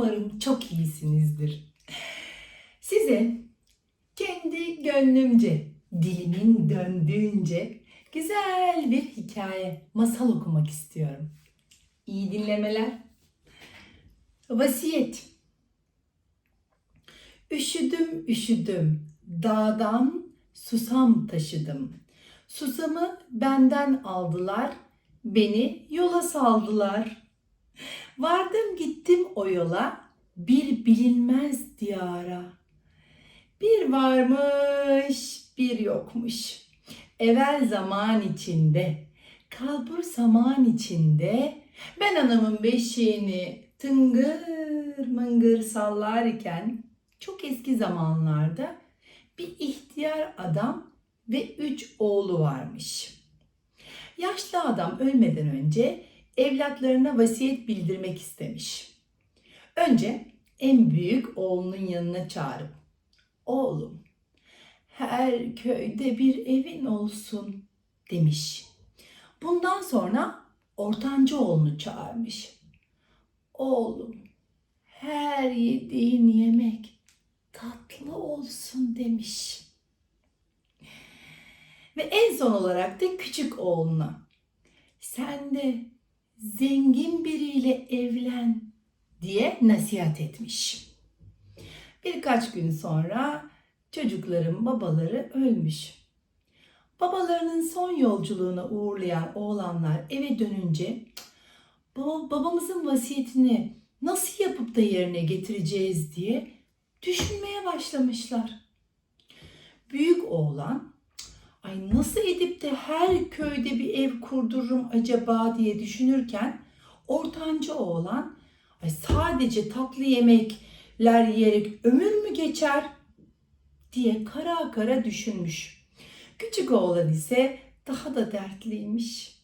Umarım çok iyisinizdir. Size kendi gönlümce, dilimin döndüğünce güzel bir hikaye, masal okumak istiyorum. İyi dinlemeler. Vasiyet. Üşüdüm üşüdüm, dağdan susam taşıdım. Susamı benden aldılar, beni yola saldılar. Vardım gittim o yola, bir bilinmez diyara. Bir varmış, bir yokmuş. Evvel zaman içinde, kalbur zaman içinde, ben anamın beşiğini tıngır mıngır sallarken, çok eski zamanlarda bir ihtiyar adam ve üç oğlu varmış. Yaşlı adam ölmeden önce evlatlarına vasiyet bildirmek istemiş. Önce en büyük oğlunun yanına çağırıp Oğlum, her köyde bir evin olsun demiş. Bundan sonra ortanca oğlunu çağırmış. Oğlum, her yediğin yemek tatlı olsun demiş. Ve en son olarak da küçük oğluna sen de zengin biriyle evlen diye nasihat etmiş. Birkaç gün sonra çocukların babaları ölmüş. Babalarının son yolculuğuna uğurlayan oğlanlar eve dönünce "Baba- babamızın vasiyetini nasıl yapıp da yerine getireceğiz diye düşünmeye başlamışlar. Büyük oğlan ay nasıl edip de her köyde bir ev kurdururum acaba diye düşünürken ortanca oğlan ay sadece tatlı yemekler yiyerek ömür mü geçer diye kara kara düşünmüş. Küçük oğlan ise daha da dertliymiş.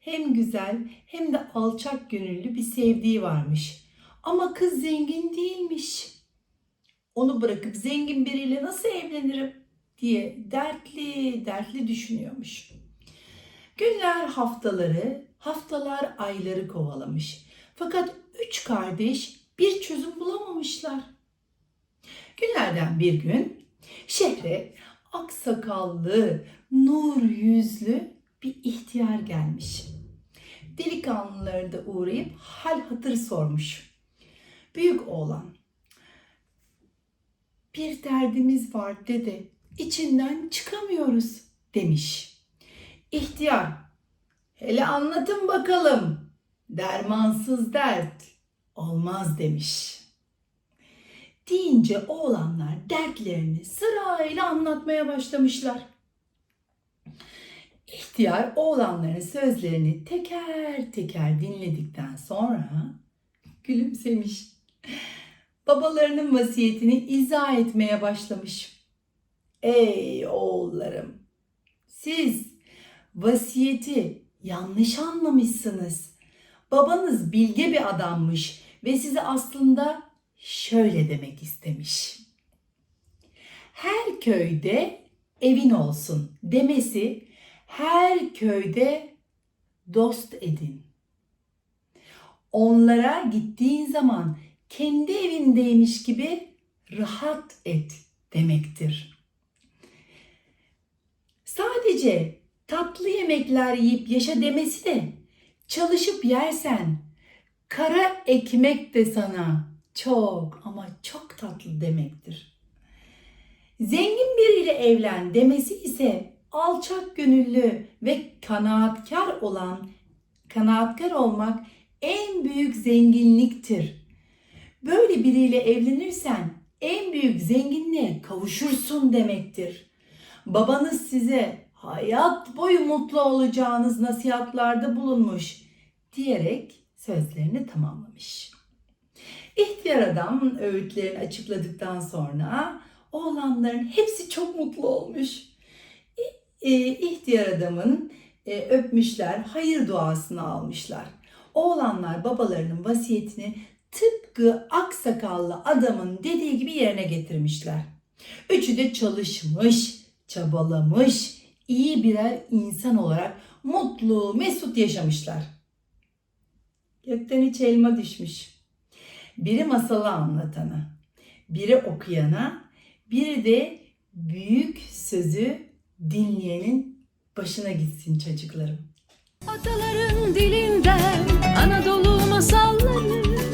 Hem güzel hem de alçak gönüllü bir sevdiği varmış. Ama kız zengin değilmiş. Onu bırakıp zengin biriyle nasıl evlenirim diye dertli dertli düşünüyormuş. Günler haftaları, haftalar ayları kovalamış. Fakat üç kardeş bir çözüm bulamamışlar. Günlerden bir gün şehre aksakallı, nur yüzlü bir ihtiyar gelmiş. Delikanlıları da uğrayıp hal hatır sormuş. Büyük oğlan, bir derdimiz var dede, içinden çıkamıyoruz demiş. İhtiyar, hele anlatın bakalım, dermansız dert olmaz demiş. Deyince oğlanlar dertlerini sırayla anlatmaya başlamışlar. İhtiyar oğlanların sözlerini teker teker dinledikten sonra gülümsemiş. Babalarının vasiyetini izah etmeye başlamış. Ey oğullarım, siz vasiyeti yanlış anlamışsınız. Babanız bilge bir adammış ve size aslında şöyle demek istemiş. Her köyde evin olsun demesi her köyde dost edin. Onlara gittiğin zaman kendi evindeymiş gibi rahat et demektir. Sadece tatlı yemekler yiyip yaşa demesi de çalışıp yersen kara ekmek de sana çok ama çok tatlı demektir. Zengin biriyle evlen demesi ise alçak gönüllü ve kanaatkar olan, kanaatkar olmak en büyük zenginliktir. Böyle biriyle evlenirsen en büyük zenginliğe kavuşursun demektir. Babanız size hayat boyu mutlu olacağınız nasihatlarda bulunmuş diyerek sözlerini tamamlamış. İhtiyar adam öğütlerini açıkladıktan sonra oğlanların hepsi çok mutlu olmuş. E, İhtiyar adamın e, öpmüşler, hayır duasını almışlar. Oğlanlar babalarının vasiyetini tıpkı aksakallı adamın dediği gibi yerine getirmişler. Üçü de çalışmış, çabalamış, iyi birer insan olarak mutlu, mesut yaşamışlar. Gökten hiç elma düşmüş. Biri masalı anlatana, biri okuyana, biri de büyük sözü dinleyenin başına gitsin çocuklarım. Ataların dilinden Anadolu masalları